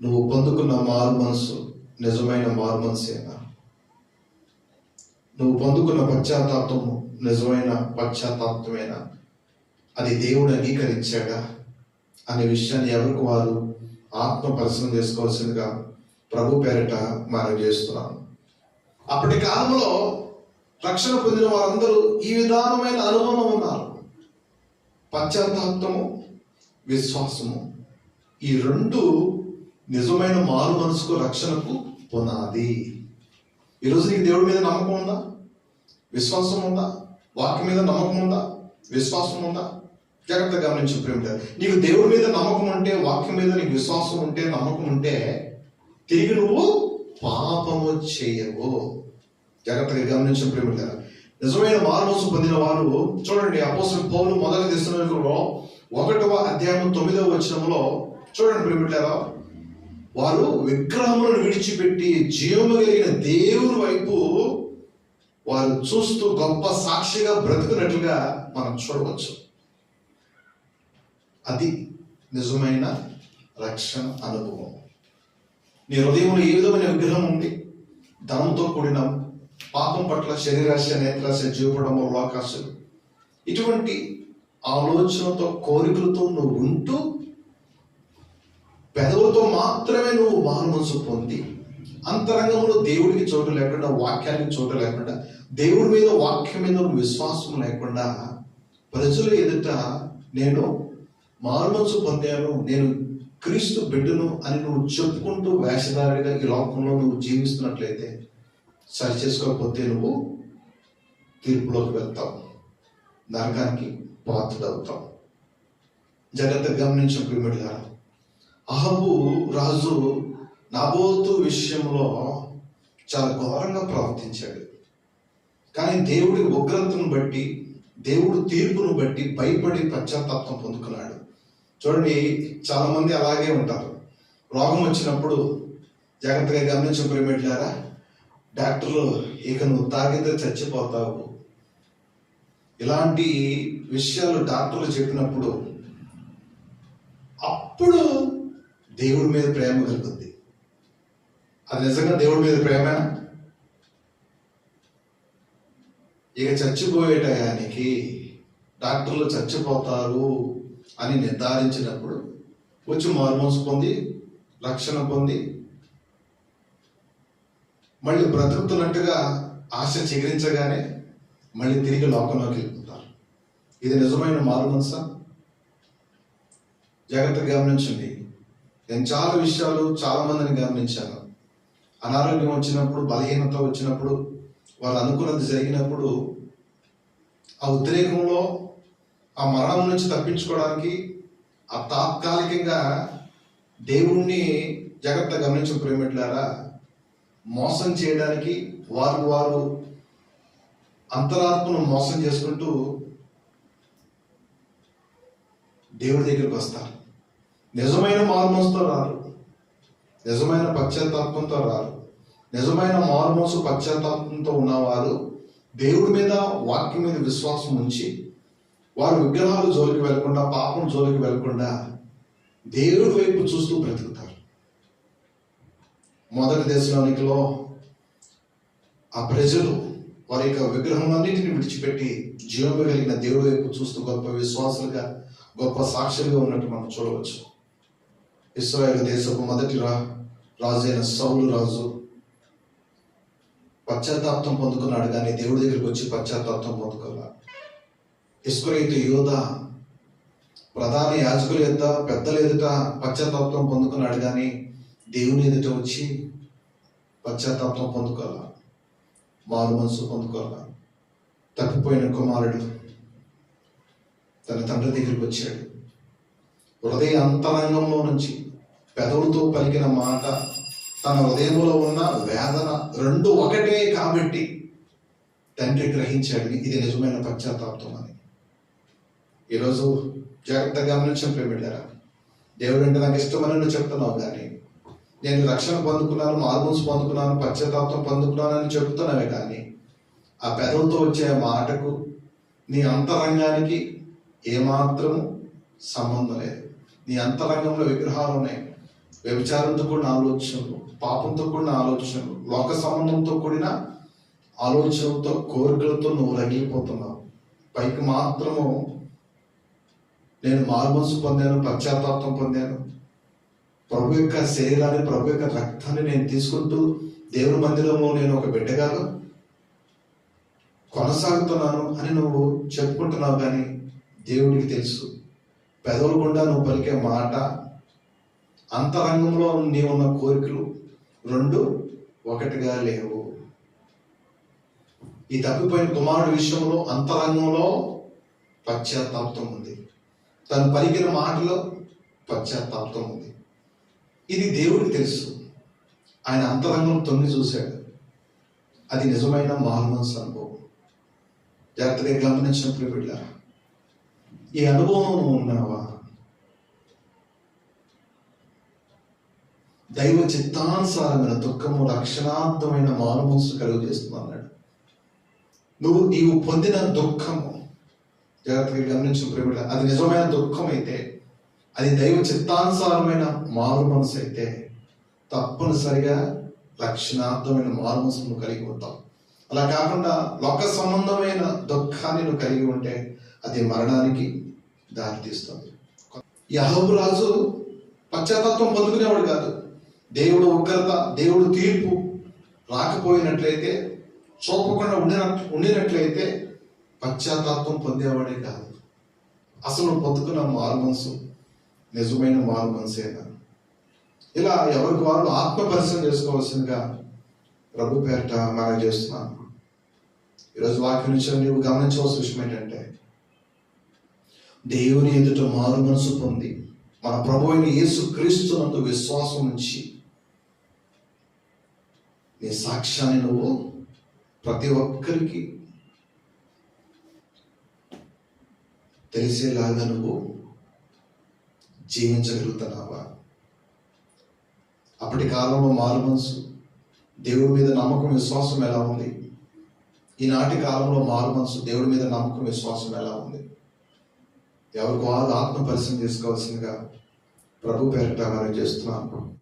నువ్వు పొందుకున్న మారు మనసు నిజమైన మారు మనసేనా నువ్వు పొందుకున్న పశ్చాత్తాపము నిజమైన పశ్చాత్తాపమేనా అది దేవుడు అంగీకరించాడా అనే విషయాన్ని ఎవరికి వారు ఆత్మ పరిశ్రమ చేసుకోవాల్సిందిగా ప్రభు పేరిట మనం చేస్తున్నాను అప్పటి కాలంలో రక్షణ పొందిన వారందరూ ఈ విధానమైన అనుభవం ఉన్నారు. పశ్చాత్తాపము విశ్వాసము ఈ రెండు నిజమైన మారు మనసుకు రక్షణకు పునాది. ఈరోజు నీకు దేవుడి మీద నమ్మకం ఉందా? విశ్వాసం ఉందా? వాక్యం మీద నమ్మకం ఉందా? విశ్వాసం ఉందా? జాగ్రత్తగా గమనించి ప్రేమిట నీకు దేవుడి మీద నమ్మకం ఉంటే వాక్యం మీద నీకు విశ్వాసం ఉంటే నమ్మకం ఉంటే తిరిగి నువ్వు పాపము చేయవు. జాగ్రత్తగా గమనించి ప్రేమిట నిజమైన మారుమోసు పొందిన వారు చూడండి అపోసం పౌలు మొదటి దశలో ఒకటవ అధ్యాయం తొమ్మిదవ వచనంలో చూడండి ప్రేమిటారా వారు విగ్రహములను విడిచిపెట్టి జీవము కలిగిన దేవుని వైపు వారు చూస్తూ గొప్ప సాక్షిగా బ్రతుకున్నట్లుగా మనం చూడవచ్చు. అది నిజమైన రక్షణ అనుభవం. నీ హృదయంలో ఏ విధమైన విగ్రహం ఉంది? ధనంతో కూడిన పాపం పట్ల శరీరాశ నేత్రాశ జీవపడము లోకాశలు. ఇటువంటి ఆలోచనతో కోరికలతో నువ్వు ఉంటూ పెదవులతో మాత్రమే నువ్వు మారు పొంది అంతరంగంలో దేవుడికి చోటు లేకుండా వాక్యానికి చోటు లేకుండా దేవుడి మీద వాక్యం మీద నువ్వు విశ్వాసం లేకుండా ప్రజలు ఎదుట నేను మారు పొందాను నేను క్రీస్తు బిడ్డను అని నువ్వు చెప్పుకుంటూ వేషధారిగా ఈ లోకంలో నువ్వు జీవిస్తున్నట్లయితే సరి చేసుకోకపోతే నువ్వు తీర్పులోకి వెళ్తావు నరకానికి పాత్రుడవుతావు. జాగ్రత్త గమనించిన ప్రిమిడిగా అహబు రాజు నాబోతు విషయంలో చాలా ఘోరంగా ప్రవర్తించాడు. కానీ దేవుడి ఉగ్రతను బట్టి దేవుడు తీర్పును బట్టి భయపడి పశ్చాత్తాపం పొందుకున్నాడు. చూడండి చాలామంది అలాగే ఉంటారు. రోగం వచ్చినప్పుడు జాగ్రత్తగా గమనించిన ప్రేమిట్లారా డాక్టర్లు ఇక నువ్వు తాగితే చచ్చిపోతావు. ఇలాంటి విషయాలు డాక్టర్లు చెప్పినప్పుడు అప్పుడు దేవుడి మీద ప్రేమ కలుగుద్ది. అది నిజంగా దేవుడి మీద ప్రేమ ఇక చచ్చిపోయే టయానికి డాక్టర్లు చచ్చిపోతారు అని నిర్ధారించినప్పుడు వచ్చి మార్మోన్స్ పొంది రక్షణ పొంది మళ్ళీ బ్రతుకుతున్నట్టుగా ఆశ చిగురించగానే మళ్ళీ తిరిగి లోకంలోకి వెళ్ళిపోతారు. ఇది నిజమైన మారు మనసా? జాగ్రత్తగా గమనించండి. నేను చాలా విషయాలు చాలా మందిని గమనించాను. అనారోగ్యం వచ్చినప్పుడు బలహీనత వచ్చినప్పుడు వాళ్ళు అనుకున్నది జరిగినప్పుడు ఆ ఉద్రేకంలో ఆ మరణం నుంచి తప్పించుకోవడానికి ఆ తాత్కాలికంగా దేవుణ్ణి జాగ్రత్త గమనించిన ప్రేమిట్లారా మోసం చేయడానికి వారు వారు అంతరాత్మను మోసం చేసుకుంటూ దేవుడి దగ్గరికి వస్తారు. నిజమైన మార్మోసుతో రారు నిజమైన పశ్చాత్తాపంతో రారు నిజమైన మార్మోసు పశ్చాత్తాపంతో ఉన్నవారు దేవుడి మీద వాక్యం మీద విశ్వాసం ఉంచి వారు విగ్రహాలు జోలికి వెళ్ళకుండా పాపం జోలికి వెళ్ళకుండా దేవుడి వైపు చూస్తూ బ్రతుకుతారు. మొదటి దేశానికిలో ఆ ప్రజలు వారి యొక్క విగ్రహంలన్నింటిని విడిచిపెట్టి జీవం కలిగిన దేవుడి వైపు చూస్తూ గొప్ప విశ్వాసులుగా గొప్ప సాక్షులుగా ఉన్నట్టు మనం చూడవచ్చు. ఇస్రాయేల్ దేశపు మొదటి రా రాజు అయిన సౌలు రాజు పశ్చాత్తాప్తం పొందుకున్నాడు కానీ దేవుడి దగ్గరికి వచ్చి పశ్చాత్తాప్తం పొందుకోలే. ఇస్కురైతు యోధ ప్రధాన యాజకులు ఎద్ద పెద్దల ఎదుట పశ్చాత్తాప్తం పొందుకున్నాడు కానీ దేవుని ఎదుట వచ్చి పశ్చాత్తాప్తం పొందుకోవాలా మారు మనసు పొందుకోవాలా తప్పిపోయిన కుమారుడు తన తండ్రి దగ్గరికి వచ్చాడు. హృదయ అంతరంగంలో నుంచి పెదవులతో పలికిన మాట తన హృదయంలో ఉన్న వేదన రెండు ఒకటే కాబట్టి తండ్రి గ్రహించండి ఇది నిజమైన పశ్చాత్తాపం అని ఈరోజు జాగ్రత్తగా గమనించిన ప్రేమిళ్ళరా దేవుడు అంటే నాకు ఇష్టమని నువ్వు చెప్తున్నావు కానీ నేను రక్షణ పొందుకున్నాను మార్మల్స్ పొందుకున్నాను పశ్చాత్తాపం పొందుకున్నానని చెప్తున్నావే కానీ ఆ పెదవులతో వచ్చే ఆ మాటకు నీ అంతరంగానికి ఏమాత్రము సంబంధం లేదు. నీ అంతరంగంలో విగ్రహాలు ఉన్నాయి. వ్యభిచారంతో కూడిన ఆలోచనలు పాపంతో కూడిన ఆలోచనలు లోక సంబంధంతో కూడిన ఆలోచనలతో కోరికలతో నువ్వు రగిలిపోతున్నావు పైకి మాత్రము నేను మారుమనసు పొందాను పశ్చాత్తాపం పొందాను. ప్రభు యొక్క శరీరాన్ని ప్రభు యొక్క రక్తాన్ని నేను తీసుకుంటూ దేవుని మందిరంలో నేను ఒక బిడ్డగా కొనసాగుతున్నాను అని నువ్వు చెప్పుకుంటున్నావు కానీ దేవుడికి తెలుసు. పెదవులు గుండా నువ్వు పలికే మాట అంతరంగంలో నీ ఉన్న కోరికలు రెండు ఒకటిగా లేవు. ఈ తప్పిపోయిన కుమారుడి విషయంలో అంతరంగంలో పశ్చాత్తాపం ఉంది. తను పలికిన మాటలో పశ్చాత్తాపం ఉంది. ఇది దేవుడికి తెలుసు. ఆయన అంతరంగం తొంగి చూశాడు. అది నిజమైన మారుమనసు అనుభవం జాగ్రత్తగా గమనించినప్పుడు బిడ్డ ఈ అనుభవం నువ్వు ఉన్నావా? దైవ చిత్తానుసారమైన దుఃఖము రక్షణార్థమైన మారుమనసు కలుగు చేస్తున్నాడు నువ్వు నీవు పొందిన దుఃఖము జాగ్రత్తగా గమనించిన ప్రేమిడ అది నిజమైన దుఃఖం అయితే అది దైవ చిత్తానుసారమైన మారు మనసు అయితే తప్పనిసరిగా లక్షణార్థమైన మారు మనసు నువ్వు కలిగి ఉంటావు. అలా కాకుండా లోక సంబంధమైన దుఃఖాన్ని నువ్వు కలిగి ఉంటే అది మరణానికి దారితీస్తుంది. యహబు రాజు పశ్చాత్తాపం పొందుకునేవాడు కాదు. దేవుడు ఉగ్రత దేవుడు తీర్పు రాకపోయినట్లయితే చూపకుండా ఉండిన ఉండినట్లయితే పశ్చాత్తాపం పొందేవాడే కాదు. అసలు నువ్వు పొందుకున్న మారు మనసు నిజమైన మారు మనసేనా ఇలా ఎవరికి వారు ఆత్మపరిశ్రమ చేసుకోవాల్సిందిగా ప్రభు పేరట మనం చేస్తున్నాను ఈరోజు వాక్యం నుంచి నీవు గమనించవలసిన విషయం ఏంటంటే దేవుని ఎదుట మారు మనసు పొంది మన ప్రభు అయిన యేసు క్రీస్తునందు విశ్వాసం ఉంచి నీ సాక్ష్యాన్ని నువ్వు ప్రతి ఒక్కరికి తెలిసేలాగా నువ్వు జీవించగలుగుతున్నావా? అప్పటి కాలంలో మారు మనసు దేవుడి మీద నమ్మకం విశ్వాసం ఎలా ఉంది? ఈనాటి కాలంలో మారు మనసు దేవుడి మీద నమ్మకం విశ్వాసం ఎలా ఉంది? ఎవరికి వారు ఆత్మ పరిచయం చేసుకోవాల్సిందిగా ప్రభు పేరిట మనం చేస్తున్నాను.